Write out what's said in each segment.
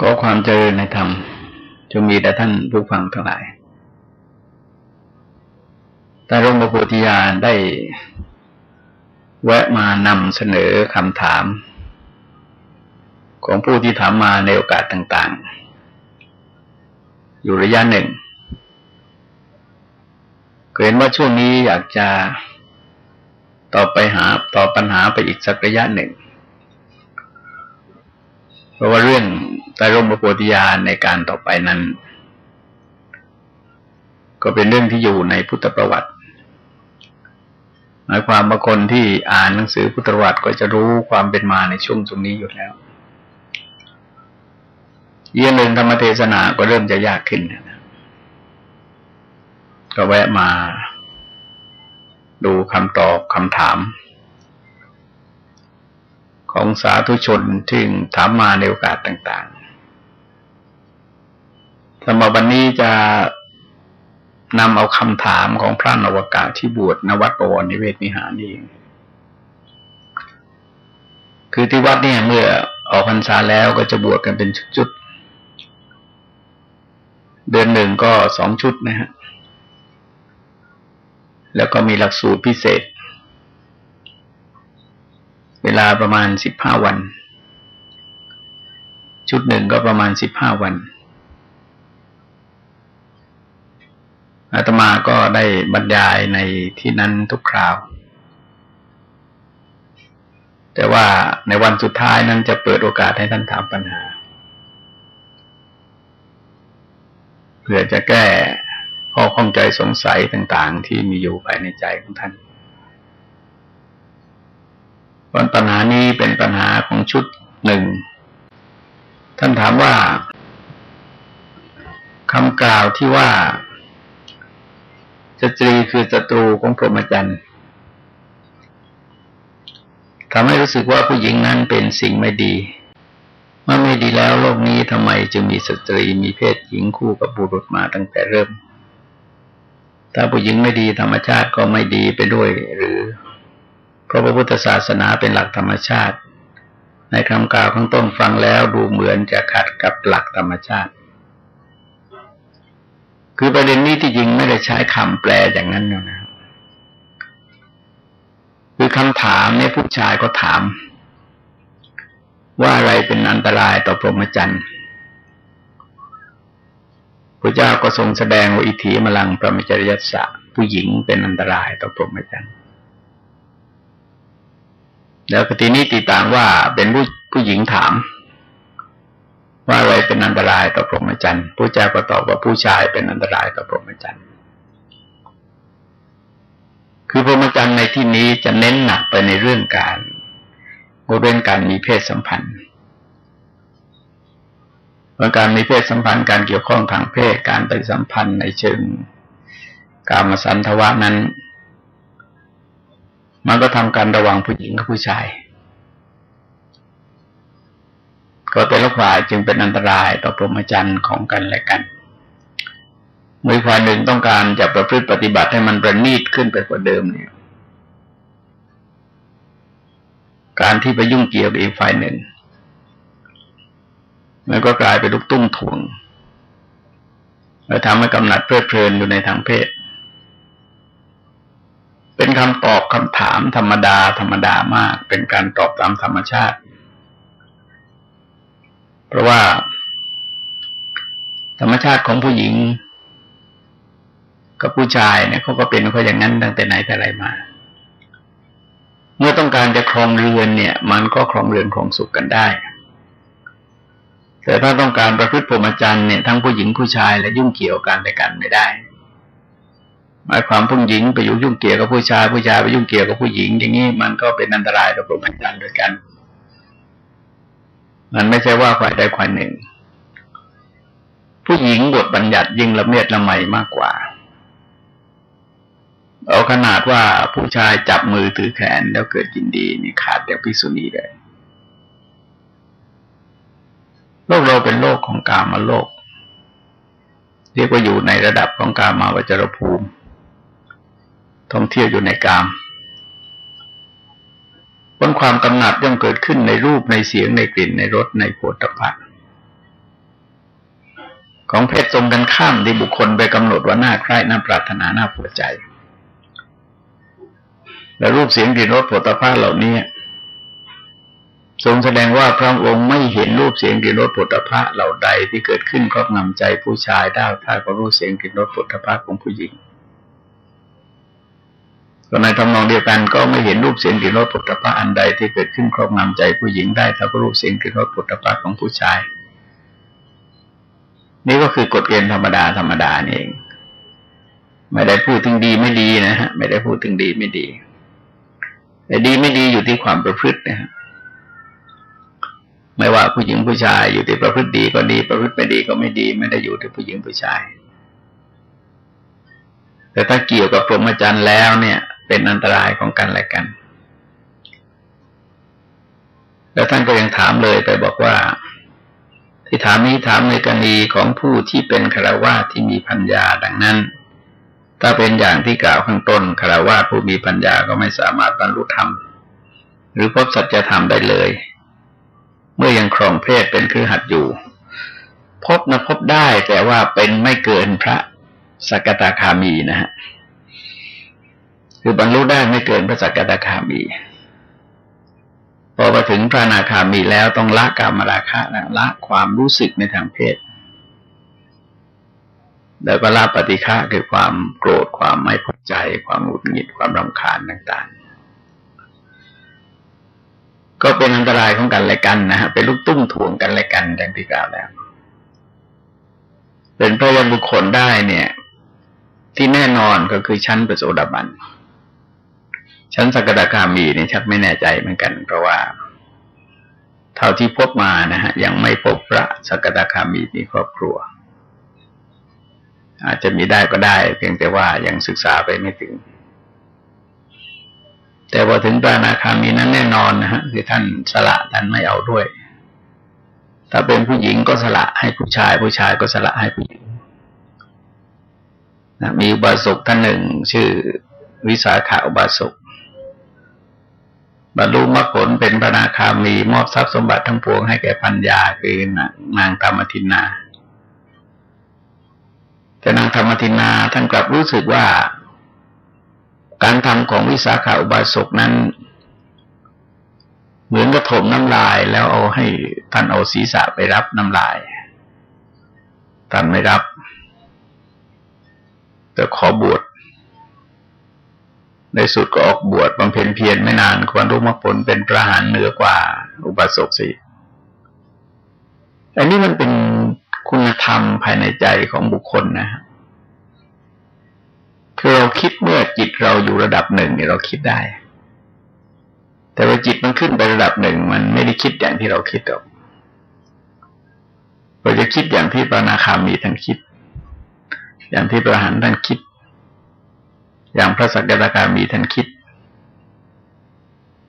ก็ความเจริญในธรรมจงมีแต่ท่านผู้ฟังทั้งหลาย แต่หลวงปู่โพธิญาณได้แวะมานำเสนอคำถาม ของผู้ที่ถามมาในโอกาสต่าง ๆ อยู่ระยะหนึ่งเห็นว่าช่วงนี้อยากจะต่อไปหาต่อปัญหาไปอีกสักระยะหนึ่ง เพราะว่าเรื่อง ไตรมโพธิญาณในการต่อไปนั้น ก็เป็นเรื่องที่อยู่ในพุทธประวัติ หมายความว่าคนที่อ่านหนังสือพุทธประวัติก็จะรู้ความเป็นมาในช่วงตรงนี้อยู่แล้ว เยี่ยงหนึ่งธรรมเทศนาก็เริ่มจะยากขึ้นนะก็แวะมาดูคำตอบคำถาม ของสาธุชนที่ถามมาในโอกาสต่าง ๆ สำหรับวันนี้จะนำเอาคำถามของพระนวกาที่บวชนวัดประวรนิเวศมิหารนี่คือที่วัดเนี่ยเมื่อออกพรรษาแล้วก็จะบวชกันเป็นชุดๆ เดือนหนึ่งก็สองชุดนะฮะ แล้วก็มีหลักสูตรพิเศษ เวลาประมาณสิบห้าวัน ชุดหนึ่งก็ประมาณสิบห้าวัน อาตมาก็ได้บรรยายในที่นั้นทุกคราว แต่ว่าในวันสุดท้ายนั้นจะเปิดโอกาสให้ท่านถามปัญหา เพื่อจะแก้ข้อข้องใจสงสัยต่าง ๆ ที่มีอยู่ภายในใจของท่านวันปัญหานี้เป็นปัญหาของชุดหนึ่ง ท่านถามว่าคำกล่าวที่ว่า สตรีคือศัตรูของพรหมจรรย์ทำให้รู้สึกว่าผู้หญิงนั้นเป็นสิ่งไม่ดีเมื่อไม่ดีแล้วโลกนี้ทำไมจึงมีสตรีมีเพศหญิงคู่กับบุรุษมาตั้งแต่เริ่ม ถ้าผู้หญิงไม่ดีธรรมชาติก็ไม่ดีไปด้วย หรือเพราะพระพุทธศาสนาเป็นหลักธรรมชาติ ในคำกล่าวข้างต้นฟังแล้วดูเหมือนจะขัดกับหลักธรรมชาติ คือประเด็นนี้ที่จริงไม่ได้ใช้คำแปลอย่างนั้นนะคือคำถามเนี่ยผู้ชายก็ถาม ว่าอะไรเป็นอันตรายต่อพรหมจรรย์พระเจ้าก็ทรงแสดงว่าอิทธิมลังประมจริยสะผู้หญิงเป็นอันตรายต่อพรหมจรรย์แล้วกทีนี้ตีต่างว่าเป็นผู้ผู้หญิงถาม ว่าอะไรเป็นอันตรายต่อพรหมจรรย์พระเจ้าก็ตอบว่าผู้ชายเป็นอันตรายต่อพรหมจรรย์คือพรหมจรรย์ในที่นี้จะเน้นหนักไปในเรื่องการงดเว้นการมีเพศสัมพันธ์การมีเพศสัมพันธ์การเกี่ยวข้องทางเพศการไปสัมพันธ์ในเชิงกามสันทวะนั้น มันก็ทำการระวังผู้หญิงกับผู้ชาย ก็แต่ละฝ่ายจึงเป็นอันตรายต่อพรหมจรรย์ของกันและกันมือฝ่ายหนึ่งต้องการจะประพฤติปฏิบัติให้มันประณีตขึ้นไปกว่าเดิมเนี่ย การที่ไปยุ่งเกี่ยวกับอีกฝ่ายหนึ่ง มันก็กลายเป็นลูกตุ้มถ่วงแล้วทำให้กำหนัดเพลิดเพลินอยู่ในทางเพศ เป็นคำตอบคำถามธรรมดาธรรมดามาก เป็นการตอบตามธรรมชาติ เพราะว่า ธรรมชาติของผู้หญิง กับผู้ชายเนี่ยเขาก็เป็นเขาอย่างนั้นตั้งแต่ไหนแต่ไรมา เมื่อต้องการจะครองเรือนเนี่ย มันก็ครองเรือนครองสุขกันได้ แต่ถ้าต้องการประพฤติพรหมจรรย์เนี่ยทั้งผู้หญิงผู้ชายและยุ่งเกี่ยวกันในกันไม่ได้หมายความผู้หญิงไปยุ่งยุ่งเกี่ยวกับผู้ชายผู้ชายไปยุ่งเกี่ยวกับผู้หญิง อย่างนี้มันก็เป็นอันตรายต่อพรหมจรรย์ด้วยกัน มันไม่ใช่ว่าฝ่ายใดฝ่ายหนึ่ง ผู้หญิงบทบัญญัติยิ่งละเมียดละไมมากกว่า เอาขนาดว่าผู้ชายจับมือถือแขนแล้วเกิดยินดีนี่ขาดจากพิสุนีเลยโลกเราเป็นโลกของกามาโลก เรียกว่าอยู่ในระดับของกามาวจรภูมิ ท่องเที่ยวอยู่ในกาม บนความกำหนัดย่อมเกิดขึ้นในรูปในเสียงในกลิ่นในรสในโผฏฐัพพะของเพศตรงกันข้ามที่บุคคลไปกำหนดว่าหน่าใคร่น่าปรารถนาหน่าพอใจ และรูปเสียงกลิ่นรสผลิตภัณฑ์เหล่านี้ทรงแสดงว่าพระองค์ไม่เห็นรูปเสียงกลิ่นรสผลิตภัณฑ์เหล่าใดที่เกิดขึ้นครอบงำใจผู้ชายได้ถ้าก็รูปเสียงกลิ่นรสผลิตภัณฑ์ของผู้หญิง ก็ในทำนองเดียวกันก็ไม่เห็นรูปเสียงกลิ่นรสผลิตภัณฑ์อันใดที่เกิดขึ้นครอบงำใจผู้หญิงได้ถ้าก็รูปเสียงกลิ่นรสผลิตภัณฑ์ของผู้ชาย นี่ก็คือกฎเกณฑ์ธรรมดาธรรมดานี่เอง ไม่ได้พูดถึงดีไม่ดีนะฮะไม่ได้พูดถึงดีไม่ดี แต่ดีไม่ดีอยู่ที่ความประพฤตินะฮะไม่ว่าผู้หญิงผู้ชายอยู่ที่ประพฤติดีก็ดี ประพฤติไม่ดีก็ไม่ดี ไม่ได้อยู่ที่ผู้หญิงผู้ชายแต่ถ้าเกี่ยวกับพรหมจรรย์แล้วเนี่ย เป็นอันตรายของกันและกัน แล้วท่านก็ยังถามเลยไปบอกว่า ที่ถามนี้ถามในกรณีของผู้ที่เป็นคารวะที่มีปัญญาดังนั้น ถ้าเป็นอย่างที่กล่าวข้างต้นคารวะผู้มีปัญญาก็ไม่สามารถบรรลุธรรม หรือพบสัจธรรมได้เลย เมื่อยังครองเพศเป็นคือหัดอยู่ พบนะพบได้แต่ว่าเป็นไม่เกินพระสกตาคามีนะฮะ คือบรรลุได้ไม่เกินพระสกตาคามี พอมาถึงพระนาคามีแล้วต้องละกามราคะนะละความรู้สึกในทางเพศ แล้วก็ละปฏิฆะคือความโกรธความไม่พอใจ ความหงุดหงิดความรำคาญต่าง ๆ ก็เป็นอันตรายของกันและกันนะฮะเป็นลูกตุ้มถ่วงกันและกันดังที่กล่าวแล้ว เป็นพระยาบุคคลได้เนี่ยที่แน่นอนก็คือชั้นประโสดาบัน ชั้นสกดาคามีเนี่ยชักไม่แน่ใจเหมือนกัน เพราะว่า เท่าที่พบมานะฮะยังไม่พบพระสกดาคามีมีครอบครัว อาจจะมีได้ก็ได้ เพียงแต่ว่ายังศึกษาไปไม่ถึง แต่พอถึงพระนาคามีนั้นแน่นอนนะฮะคือท่านสละท่านไม่เอาด้วย ถ้าเป็นผู้หญิงก็สละให้ผู้ชาย ผู้ชายก็สละให้ผู้หญิงมีอุบาสกท่านหนึ่งชื่อวิสาขาอุบาสก บรรลุมรรคผลเป็นพระนาคามีมอบทรัพย์สมบัติทั้งปวงให้แก่พัญญาคือนางธรรมทินนาแต่นางธรรมทินนาท่านกลับรู้สึกว่า การทำของวิสาขาอุบาสกนั้น เหมือนกระถมน้ำลายแล้วเอาให้ท่านเอาศีรษะไปรับน้ำลายท่านไม่รับ แต่ขอบวช ในสุดก็ออกบวชบำเพ็ญเพียรไม่นานควรรู้มรรคผลเป็นประหารเหนือกว่า อุบาสกสิอันนี้มันเป็นคุณธรรมภายในใจของบุคคลนะคือเราคิดเมื่อจิตเราอยู่ระดับหนึ่งเนี่ยเราคิดได้ แต่ว่าจิตมันขึ้นไประดับหนึ่ง มันไม่ได้คิดอย่างที่เราคิดหรอกเราจะคิดอย่างที่ปานาคามีท่านคิด อย่างที่ประหารท่านคิด อย่างพระสักยะคารมีท่านคิด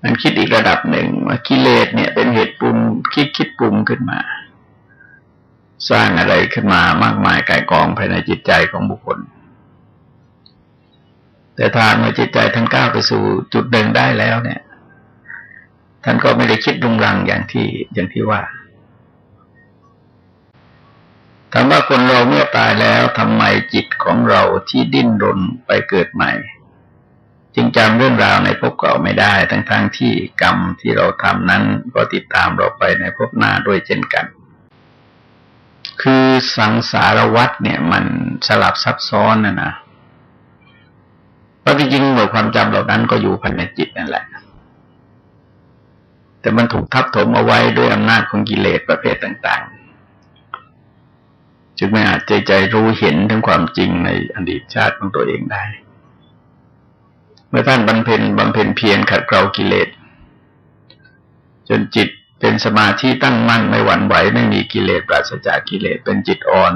มันคิดอีกระดับหนึ่งว่ากิเลสเนี่ยเป็นเหตุปรุงคิดคิดปรุงขึ้นมา สร้างอะไรขึ้นมามากมายกายกองภายในจิตใจของบุคคล แต่ทางเมื่อจิตใจท่านก้าวไปสู่จุดเดินได้แล้วเนี่ย ท่านก็ไม่ได้คิดรุงรังอย่างที่อย่างที่ว่า ถามว่าคนเราเมื่อตายแล้วทำไมจิตของเราที่ดิ้นรนไปเกิดใหม่ จึงจำเรื่องราวในภพเก่าไม่ได้ ทั้งๆทที่กรรมที่เราทำนั้นก็ติดตามเราไปในภพหน้าด้วยเช่นกัน คือสังสารวัฏเนี่ย มันสลับซับซ้อนนะนะเพราะจริงๆหน่ความจำเหล่านั้นก็อยู่ภายในจิตนั่นแหละ แต่มันถูกทับถมเอาไว้ด้วยอำนาจของกิเลสประเภทต่าง จึงไม่อาจใจใจรู้เห็นถึงความจริงในอดีตชาติของตัวเองได้ เมื่อท่านบำเพ็ญบำเพ็ญเพียรขัดเกลากิเลส จนจิตเป็นสมาธิตั้งมั่นไม่หวั่นไหวไม่มีกิเลสปราศจากกิเลสเป็นจิตอ่อน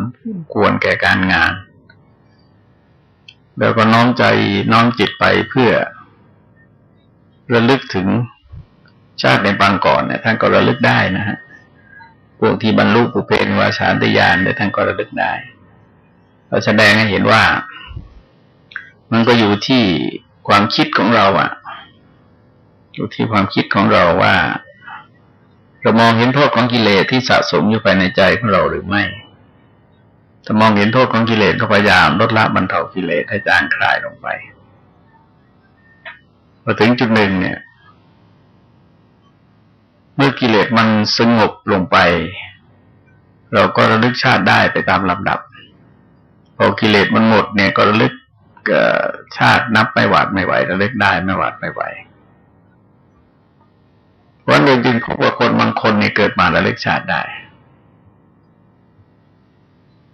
ควรแก่การงาน แล้วก็น้อมใจน้อมจิตไปเพื่อ ระลึกถึงชาติในบางก่อนเนี่ยท่านก็ระลึกได้นะฮะ พวกที่บรรลุปุเพนวาสานตยานเนี่ท่านก็ระลึกได้เราแสดงให้เห็นว่า มันก็อยู่ที่ความคิดของเราอะอยู่ที่ความคิดของเราว่า เรามองเห็นโทษของกิเลสที่สะสมอยู่ภายในใจของเราหรือไม่ถ้ามองเห็นโทษของกิเลสก็พยายามลดละบรรเทากิเลสให้จางคลายลงไปพอถึงจุดหนึ่งเนี่ย เมื่อกิเลสมันสงบลงไป เราก็ระลึกชาติได้ไปตามลำดับ พอกิเลสมันหมดเนี่ยก็ระลึกชาตินับไม่หวาดไม่ไหวระลึกได้ไม่หวาดไม่ไหวเพราะเรื่องจริงของคนบางคนเนี่ยเกิดมาระลึกชาติได้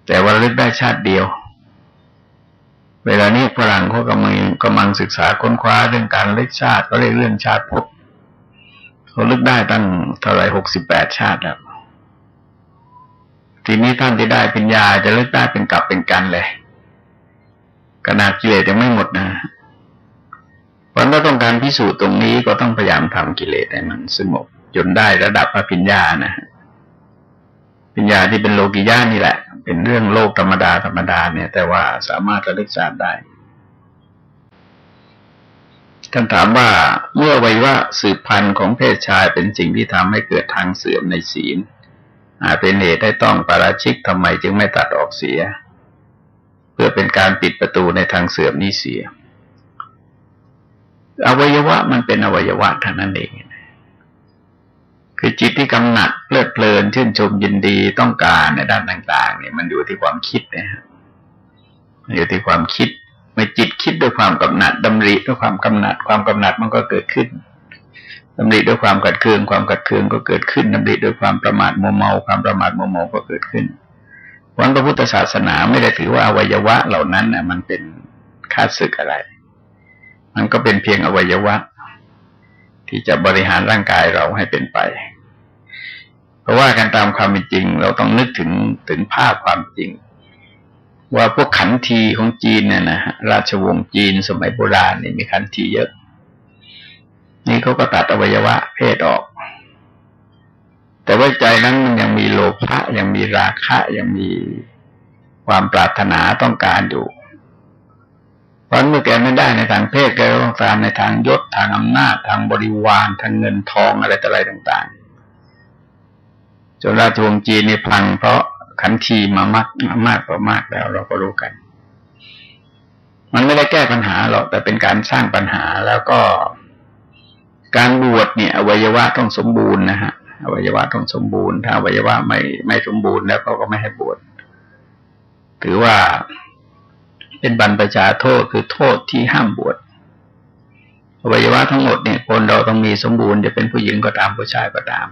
แต่ว่าระลึกได้ชาติเดียว เวลานี้ฝรั่งเขากำลังกำลังศึกษาค้นคว้าเรื่องการลึกชาติก็เรียกเรื่องชาติภพ เขาลึกได้ตั้งเท่าไรหกสิบแปดชาติแล้ว ทีนี้ท่านที่ได้ปัญญาจะลึกได้เป็นกลับเป็นกันเลยขนาดกิเลสยังไม่หมดนะเพราะถ้าต้องการพิสูจน์ตรงนี้ก็ต้องพยายามทำกิเลสให้มันสงบจนได้ระดับพระปัญญานะปัญญาที่เป็นโลกิยานี่แหละ เป็นเรื่องโลกธรรมดาธรรมดาเนี่ย แต่ว่าสามารถระลึกชาติได้ คำถามว่าเมื่อวัยวะสืบพันธุ์ของเพศชายเป็นสิ่งที่ทำให้เกิดทางเสื่อมในศีลอาจเป็นเหตุให้ต้องปาราชิกทำไมจึงไม่ตัดออกเสีย เพื่อเป็นการปิดประตูในทางเสื่อมนี้เสีย อวัยวะมันเป็นอวัยวะเท่านั้นเองคือจิตที่กำหนัดเพลิดเพลินชื่นชมยินดีต้องการในด้านต่าง ๆ เนี่ยมันอยู่ที่ความคิดนะฮะอยู่ที่ความคิด มื่อจิตคิดด้วยความกำหนัดดำริด้วยความกำหนัด ความกำหนัดมันก็เกิดขึ้นดำริด้วยความกัดเคือง ความกัดเคืองก็เกิดขึ้นดำริด้วยความประมาทโมเมา ความประมาทโมเมาก็เกิดขึ้นวันพระพุทธศาสนาไม่ได้ถือว่าอวัยวะเหล่านั้นน่ะ มันเป็นค่าศึกอะไร มันก็เป็นเพียงอวัยวะ ที่จะบริหารร่างกายเราให้เป็นไป เพราะว่าการตามความเป็นจริง เราต้องนึกถึงถึงภาพความจริง ว่าพวกขันทีของจีนเนี่ยนะราชวงศ์จีนสมัยโบราณนี่มีขันทีเยอะ นี่เขาก็ตัดอวัยวะ เพศออก แต่ว่าใจนั้นมันยังมีโลภะยังมีราคะยังมีความปรารถนาต้องการอยู่เพราะเมื่อแกไม่ได้ในทางเพศแกต้องการในทางยศทางอำนาจทางบริวารทางเงินทองอะไรต่ออะไรต่าง ๆจนราชวงศ์จีนนี่พังเพราะ ขันทีมามากมากกว่ามากแล้วเราก็รู้กัน มันไม่ได้แก้ปัญหาหรอกแต่เป็นการสร้างปัญหาแล้วก็การบวชเนี่ยอวัยวะต้องสมบูรณ์นะฮะอวัยวะต้องสมบูรณ์ ถ้าอวัยวะไม่ไม่สมบูรณ์แล้วเขาก็ไม่ให้บวชถือว่าเป็นบรรพชาโทษคือโทษที่ห้ามบวชอวัยวะทั้งหมดเนี่ยคนเราต้องมีสมบูรณ์จะเป็นผู้หญิงก็ตามผู้ชายก็ตาม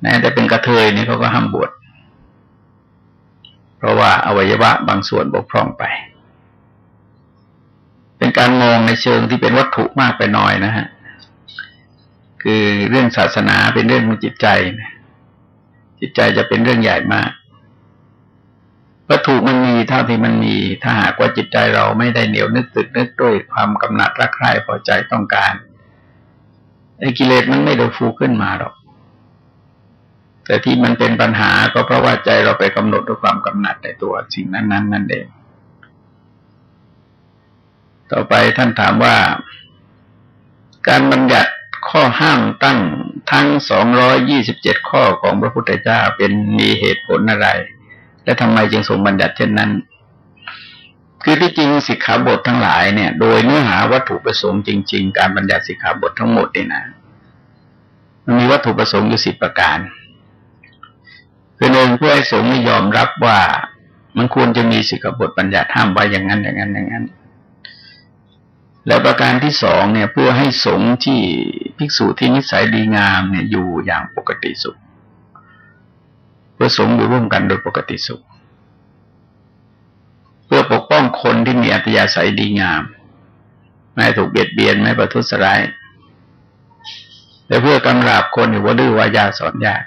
แม้แต่เป็นกระเทยนี่เขาก็ห้ามบวช เพราะว่าอวัยวะบางส่วนบกพร่องไป เป็นการมองในเชิงที่เป็นวัตถุมากไปหน่อยนะฮะ คือเรื่องศาสนาเป็นเรื่องของจิตใจนะจิตใจจะเป็นเรื่องใหญ่มาก วัตถุมันมีเท่าที่มันมี ถ้าหากว่าจิตใจเราไม่ได้เหนียวนึกตึกนึกด้วยความกำหนัดรักใคร่พอใจต้องการไอ้กิเลสมันไม่โดฟูขึ้นมาหรอก แต่ที่มันเป็นปัญหาก็เพราะว่าใจเราไปกำหนดด้วยความกำหนัดในตัวสิ่งนั้น ๆ นั่นเอง ต่อไปท่านถามว่า การบัญญัติข้อห้ามตั้งทั้งสองร้อยยี่สิบเจ็ดข้อของพระพุทธเจ้าเป็นมีเหตุผลอะไร และทำไมจึงทรงบัญญัติเช่นนั้น คือที่จริงสิกขาบททั้งหลายเนี่ย โดยเนื้อหาวัตถุประสงค์จริง ๆ การบัญญัติสิกขาบททั้งหมดนี่นะมันมีวัตถุประสงค์อยู่สิบประการ คือหนึ่งเพื่อให้สงฆ์ไม่ยอมรับว่ามันควรจะมีสิกบทบัญญัติห้ามไว้อย่างนั้นอย่างนั้นอย่างนั้น แล้วประการที่สองเนี่ยเพื่อให้สงฆ์ที่ภิกษุที่นิสัยดีงามเนี่ยอยู่อย่างปกติสุขเพื่อสงฆ์อยู่ร่วมกันโดยปกติสุข เพื่อปกป้องคนที่มีอัตยาศัยดีงาม ไม่ถูกเบียดเบียนไม่ประทุษร้ายและเพื่อกำราบคนอยู่ว่าดื้อวายาสอนยาก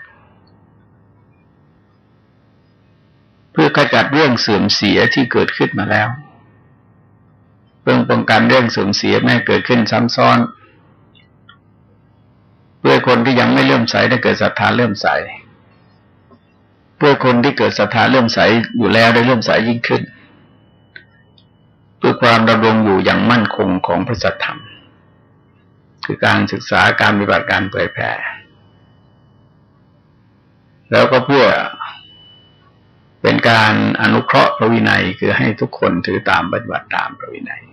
เพื่อขจัดเรื่องเสื่อมเสียที่เกิดขึ้นมาแล้ว เพื่อป้องกันเรื่องเสื่อมเสียไม่เกิดขึ้นซ้ำซ้อน เพื่อคนที่ยังไม่เลื่อมใสได้เกิดศรัทธาเลื่อมใส เพื่อคนที่เกิดศรัทธาเลื่อมใสอยู่แล้วได้เลื่อมใสยิ่งขึ้น เพื่อความดำรงอยู่อย่างมั่นคงของพระสัทธรรม คือการศึกษาการปฏิบัติการเผยแผ่แล้วก็เพื่อ เป็นการอนุเคราะห์พระวินัยคือให้ทุกคนถือตามปฏิบัติตามพระวินัย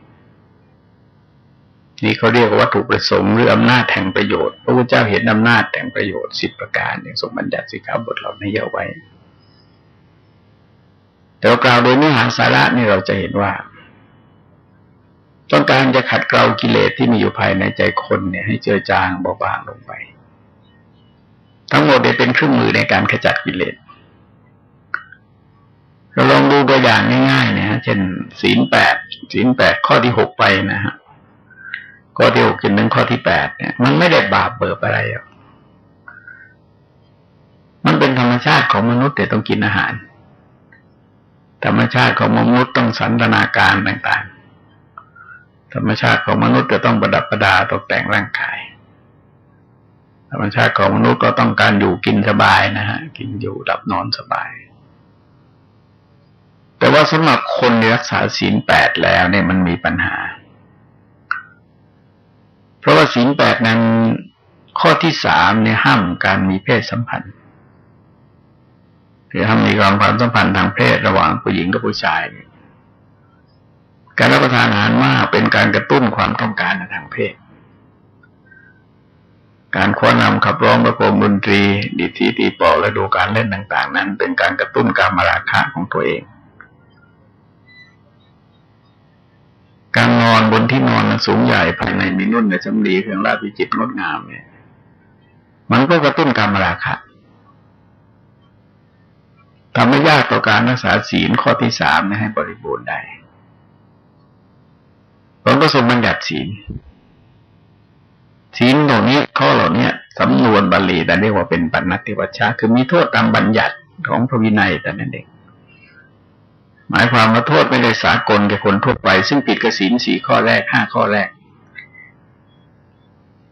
นี่เขาเรียกว่าวัตถุประสงค์หรืออำนาจแห่งประโยชน์ พระพุทธเจ้าเห็นอำนาจแห่งประโยชน์สิบประการอย่างทรงบัญญัติสิกขาบทเหล่านี้เอาไว้ แต่กล่าวโดยเนื้อหาสาระนี่เราจะเห็นว่า ต้องการจะขัดเกลากิเลสที่มีอยู่ภายในใจคนเนี่ย ให้เจือจางเบาบางลงไป ทั้งหมดเนี่ยเป็นเครื่องมือในการขจัดกิเลส เราลองดูตัวอย่างง่ายๆนะฮะเช่นศีลแปดศีลแปดข้อที่หกไปนะฮะข้อที่หกจนถึงข้อที่แปดเนี่ย มันไม่ได้บาปเบิบอะไรหรอกมันเป็นธรรมชาติของมนุษย์แต่ต้องกินอาหาร ธรรมชาติของมนุษย์ต้องสันทนาการต่างๆ ธรรมชาติของมนุษย์จะต้องประดับประดาตกแต่งร่างกาย ธรรมชาติของมนุษย์ก็ต้องการอยู่กินสบายนะฮะ กินอยู่ดับนอนสบาย แต่ว่าสำหรับคนที่รักษาศีลแปดแล้วเนี่ยมันมีปัญหา เพราะว่าศีลแปดนั้นข้อที่สามเนี่ยห้ามการมีเพศสัมพันธ์หรือห้ามมีความความสัมพันธ์ทางเพศระหว่างผู้หญิงกับผู้ชาย การรับประทานอาหารมากเป็นการกระตุ้นความต้องการทางเพศ การคว้านำขับร้องประโคมดนตรี ดิทีตีปอและดูการเล่นต่าง ๆ นั้น เป็นการกระตุ้นการมาราคะของตัวเอง การนอนบนที่นอนสูงใหญ่ภายในมีนุ่นในสำลีเครื่องราชวิจิตรงดงามเนี่ย มันก็กระตุ้นการมราคะทำให้ยากต่อการรักษาศีลข้อที่สามให้บริบูรณ์ได้ผลก็ทรงบัญญัติศีลศีลเหล่านี้ข้อเหล่านี้สำนวนบาลีแต่เรียกว่าเป็นปัญติวัชชะคือมีโทษตามบัญญัติของพระวินัยแต่นั้นเอง หมายความว่าโทษไม่ได้สากลแก่คนทั่วไป ซึ่งผิดกสินสี่ข้อแรกห้าข้อแรก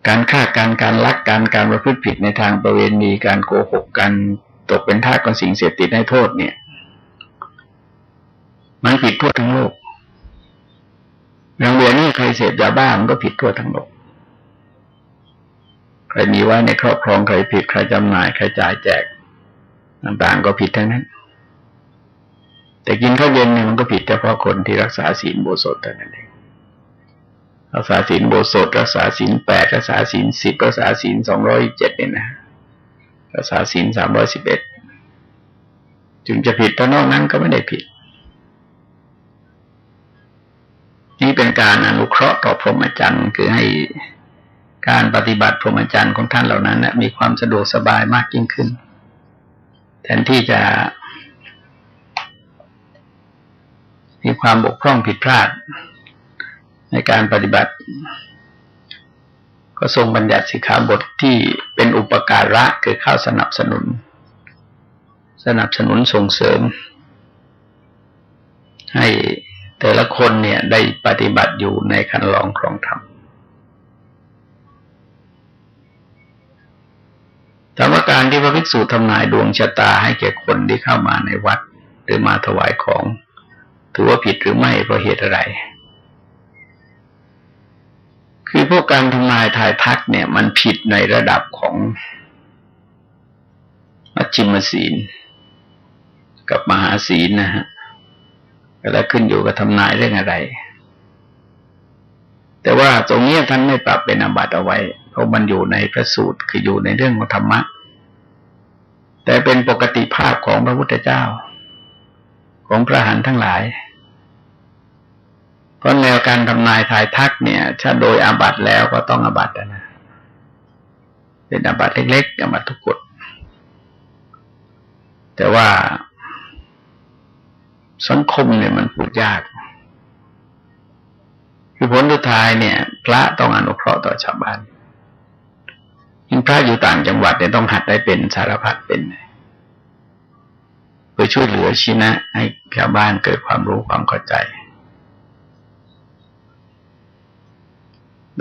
การฆ่าการการลักการการประพฤติผิดในทางประเวณีการโกหกการตกเป็นทาสของสิ่งเสพติดให้โทษเนี่ย มันผิดทั่วทั้งโลกอย่างเวียนี่ใครเสพยาบ้ามันก็ผิดทั่วทั้งโลกใครมีไว้ในครอบครองใครผิดใครจำหน่ายใครจ่ายแจก ต่างๆก็ผิดทั้งนั้น แต่กินข้าวเย็นเนี่ยมันก็ผิดเฉพาะคนที่รักษาศีลโบสถเท่านั้นเองรักษาศีลโบสถรักษาศีลแปดรักษาศีลสิบรักษาศีลสองร้อยเจ็ดเนี่ยนะรักษาศีลสามร้อยสิบเอ็ดจึงจะผิดแต่นอกนั้นก็ไม่ได้ผิด นี่เป็นการอนุเคราะห์ต่อพรหมจรรย์คือให้การปฏิบัติพรหมจรรย์ของท่านเหล่านั้นนะมีความสะดวกสบายมากยิ่งขึ้น แทนที่จะ มีความบกพร่องผิดพลาด ในการปฏิบัติ ก็ทรงบัญญัติสิกขาบทที่เป็นอุปการะคือเข้าสนับสนุน สนับสนุนส่งเสริม ให้แต่ละคนเนี่ยได้ปฏิบัติอยู่ในคันลองครองธรรมธรรมการที่พระภิกษุทำนายดวงชะตาให้แก่คนที่เข้ามาในวัด หรือมาถวายของ ถือว่าผิดหรือไม่เพราะเหตุอะไร คือพวกการทำนายทายทักเนี่ย มันผิดในระดับของมัชชิมศีล กับมหาศีลนะฮะแล้วขึ้นอยู่กับทำนายเรื่องอะไร แต่ว่าตรงนี้ท่านไม่ปรับเป็นอบัตเอาไว้ เพราะมันอยู่ในพระสูตรคืออยู่ในเรื่องของธรรมะ แต่เป็นปกติภาพของพระพุทธเจ้า ของพระหันทั้งหลาย เพราะแนวการทำนายทายทักเนี่ย ถ้าโดยอาบัตแล้วก็ต้องอาบัตนะ เป็นอาบัตเล็กๆอาบัตทุกกฎแต่ว่าสังคมเนี่ยมันพูดยาก คือผลสุดท้ายเนี่ย พระต้องอนุเคราะห์ต่อชาวบ้านยิ่งพระอยู่ต่างจังหวัดเนี่ยต้องหัดได้เป็นสารพัดเป็นเพื่อช่วยเหลือชี้นะ ให้ชาวบ้านเกิดความรู้ความเข้าใจ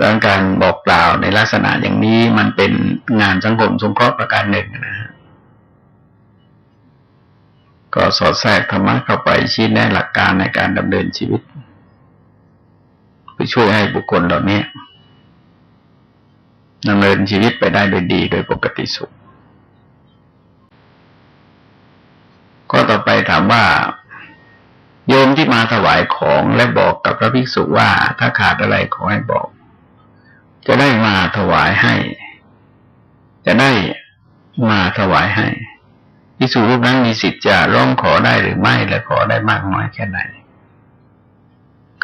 ดังการบอกกล่าวในลักษณะอย่างนี้มันเป็นงานสังคมสงเคราะห์ประการหนึ่งนะฮะก็สอดแทรกธรรมะเข้าไปชี้แนะหลักการในการดำเนินชีวิตเพื่อช่วยให้บุคคลเหล่านี้ดำเนินชีวิตไปได้โดยดีโดยปกติสุข ก็ต่อไปถามว่า โยมที่มาถวายของและบอกกับพระภิกษุว่า ถ้าขาดอะไรขอให้บอก จะได้มาถวายให้ จะได้มาถวายให้ภิกษุรูปนั้นมีสิทธิ์จะร้องขอได้หรือไม่และขอได้มากน้อยแค่ไหน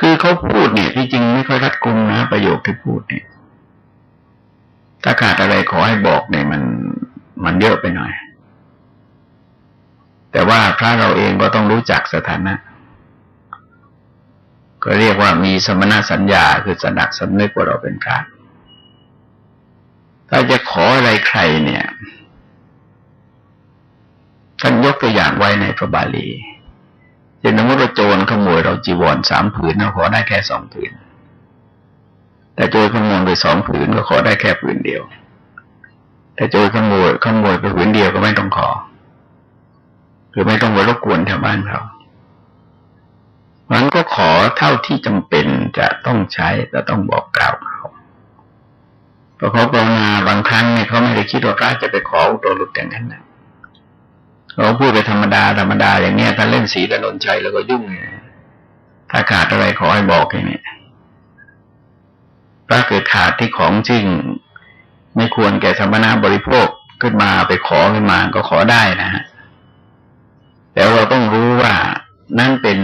คือเขาพูดเนี่ยที่จริงไม่ค่อยรัดกุมนะ ประโยคที่พูดเนี่ย ถ้าขาดอะไรขอให้บอกเนี่ยมันมันเยอะไปหน่อย แต่ว่าพระเราเองก็ต้องรู้จักสถานะ ก็เรียกว่ามีสมณสัญญาคือสนักสำนึกว่าเราเป็นพระ ถ้าจะขออะไรใครเนี่ยท่านยกตัวอย่างไว้ในพระบาลีเช่นสมมติว่าโจรขโมยเราจีวรสามผืนเราขอได้แค่สองผืน แต่โจรขโมยไปสองผืนก็ขอได้แค่ผืนเดียว แต่โจรขโมยขโมยไปผืนเดียวก็ไม่ต้องขอ คือไม่ต้องไปรบกวนแถวบ้านเขามันก็ขอเท่าที่จำเป็นจะต้องใช้จะต้องบอกกล่าว พราะเขาภาวนาบางครั้งเนี่ยเขาไม่ได้คิดว่าพระจะไปขออุตรุดอย่างนั้นนะเราพูดไปธรรมดาธรรมดาอย่างเนี้ยถ้าเล่นสีระนนชัยแล้วก็ยุ่งเนี่ยถ้าขาดอะไรขอให้บอกอย่างนี้ถ้าเกิดขาดที่ของจริง ไม่ควรแก่สมณะบริโภคขึ้นมาไปขอขึ้นมาก็ขอได้นะฮะแต่เราต้องรู้ว่านั่นเป็น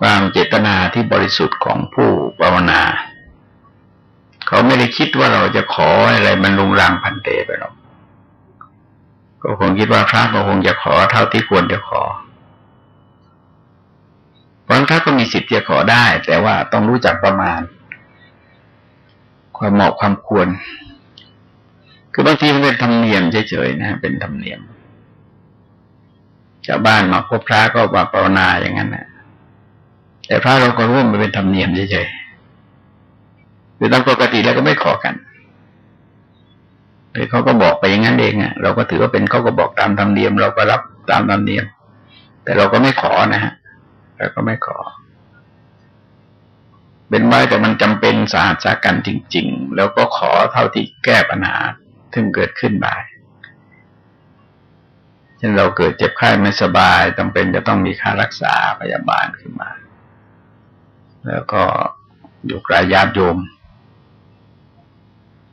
ความเจตนาที่บริสุทธิ์ของผู้ภาวนา เขาไม่ได้คิดว่าเราจะขออะไรมันลุงรังพันเตไปหรอกก็คงคิดว่าพระก็คงจะขอเท่าที่ควรจะขอเพราะพระก็มีสิทธิ์จะขอได้ แต่ว่าต้องรู้จักประมาณ ความเหมาะความควร คือบางทีมันเป็นธรรมเนียมเฉยๆนะ เป็นธรรมเนียมชาวบ้านมาพบพระก็มาภาวนาอย่างนั้นนะแต่พระเราก็รู้ว่ามันเป็นธรรมเนียมเฉยๆ คือตามปกติแล้วก็ไม่ขอกันเลยเขาก็บอกไปอย่างนั้นเองอะเราก็ถือว่าเป็นเขาก็บอกตามธรรมเนียม เราก็รับตามธรรมเนียม แต่เราก็ไม่ขอนะฮะเราก็ไม่ขอ เป็นไว้แต่มันจำเป็นสาหัสกันจริง ๆ แล้วก็ขอเท่าที่แก้ปัญหาที่เกิดขึ้นได้เช่นเราเกิดเจ็บไข้ไม่สบายจำเป็นจะต้องมีค่ารักษาพยาบาลขึ้นมา แล้วก็อยู่กลายญาติโยม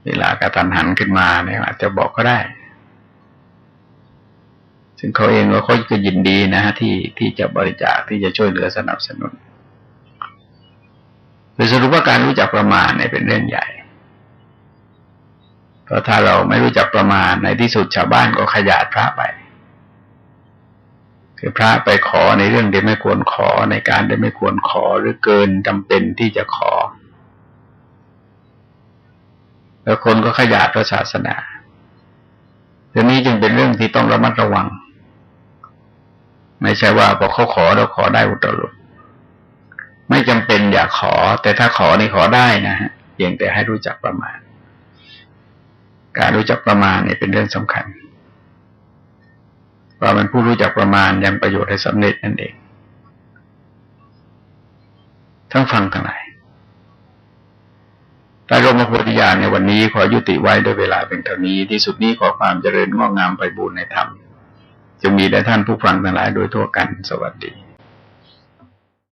เวลากระตันหันขึ้นมาเนี่ยอาจจะบอกก็ได้ ซึ่งเขาเองก็เขาก็ยินดีนะฮะที่ที่จะบริจาคที่จะช่วยเหลือสนับสนุนโดยสรุปว่าการรู้จักประมาณเนี่ยเป็นเรื่องใหญ่ เพราะถ้าเราไม่รู้จักประมาณในที่สุดชาวบ้านก็ขยาดพระไป คือพระไปขอในเรื่องที่ไม่ควรขอในการที่ไม่ควรขอหรือเกินจำเป็นที่จะขอ แล้วคนก็ขยาดพระศาสนาเรื่องนี้จึงเป็นเรื่องที่ต้องระมัดระวัง ไม่ใช่ว่าพอเขาขอเราขอได้อุตรุไม่จำเป็นอยากขอ แต่ถ้าขอนี่ขอได้นะฮะเพียงแต่ให้รู้จักประมาณ การรู้จักประมาณเนี่ยเป็นเรื่องสำคัญเราเป็นผู้รู้จักประมาณยังประโยชน์ให้สำเร็จนั่นเอง ทั้งฟังทั้งหลาย แต่รมโพธิญาณในวันนี้ขอยุติไว้ด้วยเวลาเป็นเท่านี้ ที่สุดนี้ขอความเจริญงอกงามไปบูรณนธรรมจะมีแด่ท่านผู้ฟังทั้งหลายโดยทั่วกันสวัสดี